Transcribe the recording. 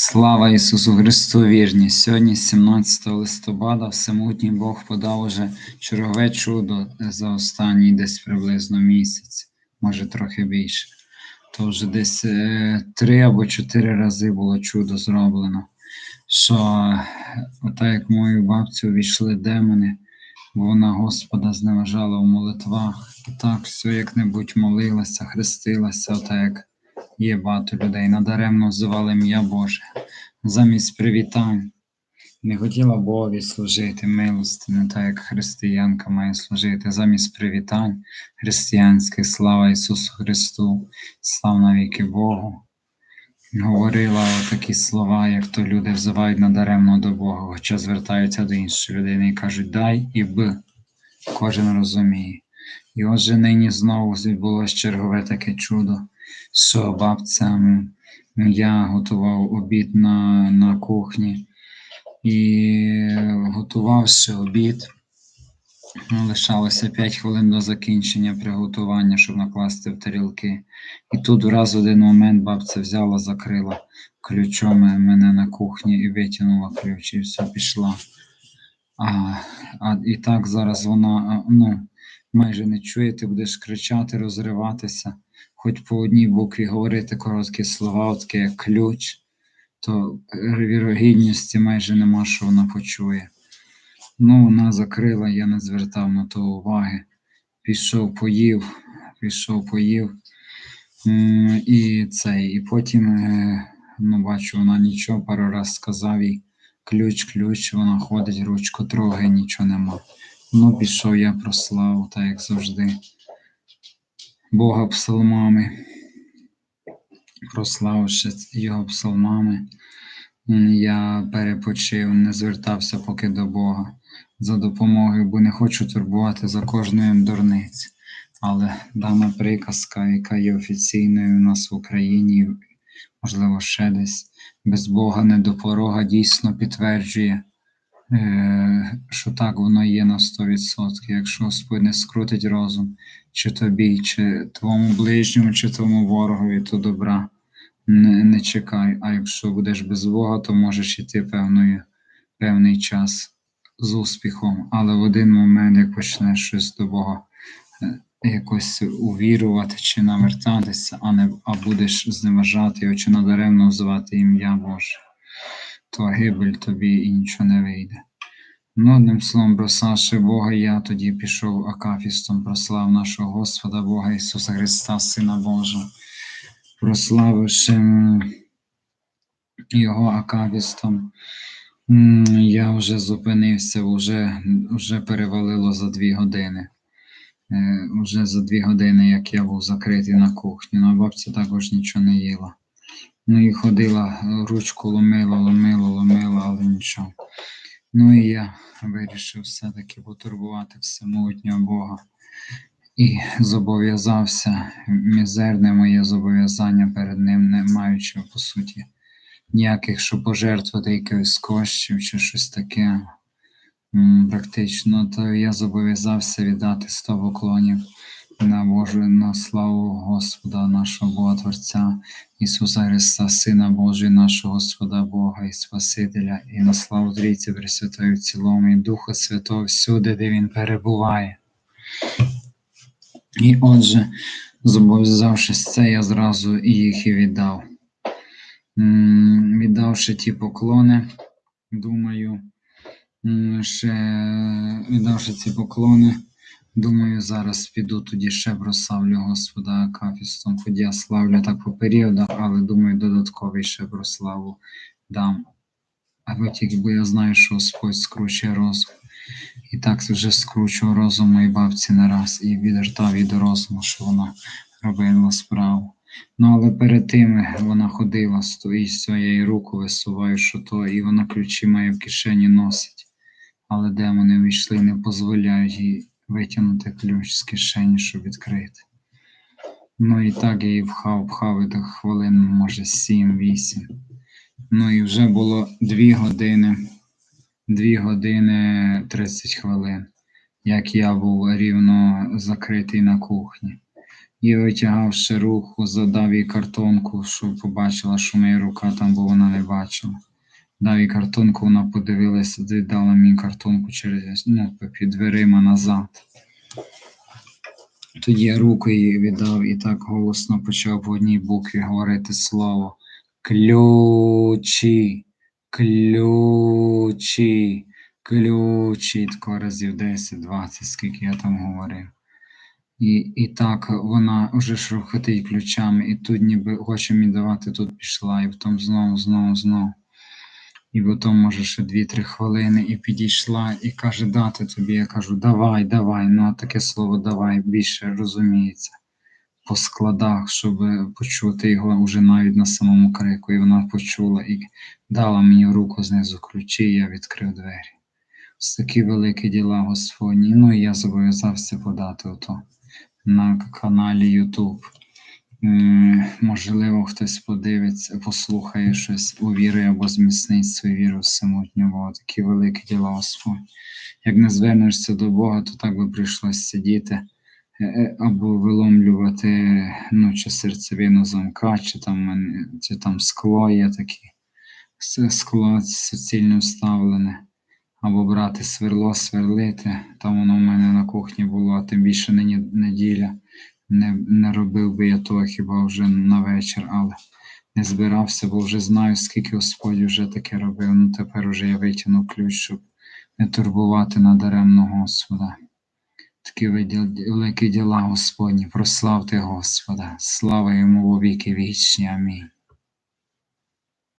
Слава Ісусу Христу вірні! Сьогодні, 17 листопада, Всемутній Бог подав уже чергове чудо за останній десь приблизно місяць, може трохи більше. То вже десь е, три або чотири рази було чудо зроблено. Що отак як мою бабцю війшли демони, бо вона Господа зневажала в молитвах. Так все як-небудь молилася, хрестилася, отак як є багато людей, надаремно взивали ім'я Боже, замість привітань. Не хотіла Богові служити милості, не так як християнка має служити, замість привітань християнських, слава Ісусу Христу, слава навіки Богу. Говорила такі слова, як то люди взивають надаремно до Бога, хоча звертаються до іншої людини і кажуть дай і б. Кожен розуміє. І отже, нині знову відбулося чергове таке чудо що бабця, я готував обід на, на кухні і готувавши обід, лишалося 5 хвилин до закінчення приготування, щоб накласти в тарілки. І тут враз один момент бабця взяла, закрила ключом мене на кухні і витягнула ключ, і все пішла. А, а і так зараз вона ну, майже не чує, ти будеш кричати, розриватися хоч по одній букві говорити короткі слова, таке як ключ, то вірогідності майже нема, що вона почує. Ну, вона закрила, я не звертав на то уваги. Пішов, поїв, пішов, поїв. І цей, і потім, е, ну, бачу, вона нічого, пару раз сказав їй ключ, ключ, вона ходить, ручку трогає, нічого нема. Ну, пішов я прослав, так як завжди. Бога псалмами, прославивши його псалмами, я перепочив, не звертався поки до Бога за допомогою, бо не хочу турбувати за кожною дурниць. Але дана приказка, яка є офіційною у нас в Україні, можливо, ще десь, без Бога не до порога, дійсно підтверджує, що так воно є на 100%. Якщо Господь не скрутить розум, чи тобі, чи твоєму ближньому, чи твоєму ворогові, то добра не, не чекай. А якщо будеш без Бога, то можеш іти певною, певний час з успіхом. Але в один момент, як почнеш щось до Бога е, якось увірувати чи навертатися, а не а будеш зневажати його, чи надаремно взивати ім'я Боже, то гибель тобі і нічого не вийде. Ну, одним словом, бросавши Бога, я тоді пішов акафістом, прослав нашого Господа Бога Ісуса Христа, Сина Божого, прославивши Його акафістом, я вже зупинився, вже, вже перевалило за дві години. Е, Уже за дві години, як я був закритий на кухні, ну, а бабця також нічого не їла. Ну і ходила, ручку ломила, ломила, ломила, але нічого. Ну і я вирішив все-таки потурбувати всемогутнього Бога і зобов'язався мізерне моє зобов'язання перед ним, не маючи, по суті, ніяких, щоб пожертвувати якихось коштів чи щось таке. Практично, то я зобов'язався віддати 100 поклонів на Божу на славу Господа нашого Бога Творця Ісуса Христа, Сина Божий, нашого Господа Бога і Спасителя, і на славу Трійці Пресвятої в цілому, і Духа Святого всюди, де Він перебуває. І отже, зобов'язавшись це, я зразу їх і віддав. Віддавши ті поклони, думаю, ще віддавши ці поклони, Думаю, зараз піду тоді ще прославлю Господа Акафістом, хоч я славлю так по періодах, але думаю, додатковий ще прославу дам. Або тільки бо я знаю, що Господь скручує розум. І так вже скручував розум моїй бабці не раз і відвертав її до розуму, що вона робила справу. Ну, але перед тим вона ходила з своєї руку висуваю, що то, і вона ключі має в кишені носить. Але демони війшли не дозволяють їй витягнути ключ з кишені, щоб відкрити. Ну і так я її вхав, і так хвилин, може, 7-8. Ну і вже було 2 години, 2 години 30 хвилин, як я був рівно закритий на кухні. І витягавши руку, задав їй картонку, щоб побачила, що моя рука там, бо вона не бачила. Дав їй картонку, вона подивилася, віддала мені картонку через ну, під дверима назад. Тоді я руку їй віддав і так голосно почав по одній букві говорити слово ключі, ключі, ключі. Тако разів 10-20, скільки я там говорив. І, і так вона вже ж рухотить ключами, і тут ніби хоче мені давати, тут пішла, і потім знову, знову, знову. І потім, може, ще 2-3 хвилини, і підійшла, і каже, дати тобі. Я кажу, давай, давай. Ну, а таке слово давай більше розуміється по складах, щоб почути його вже навіть на самому крику. І вона почула і дала мені руку знизу ключі, і я відкрив двері. Ось такі великі діла Господні. Ну і я зобов'язався подати ото на каналі YouTube. Можливо, хтось подивиться, послухає щось, увірує або зміцнить свою віру в самотню Такі великі діла Господь. Як не звернешся до Бога, то так би прийшлося сидіти е, е, або виломлювати ну, чи серцевину замка, чи там, е, чи там скло є такі, скло суцільно вставлене. Або брати сверло, сверлити. Там воно в мене на кухні було, а тим більше нині неділя. Не, не робив би я того хіба вже на вечір, але не збирався, бо вже знаю, скільки Господь вже таке робив. Ну тепер уже я витягнув ключ, щоб не турбувати надаремно Господа. Такі великі діла Господні, прославте Господа, слава йому во віки вічні. Амінь.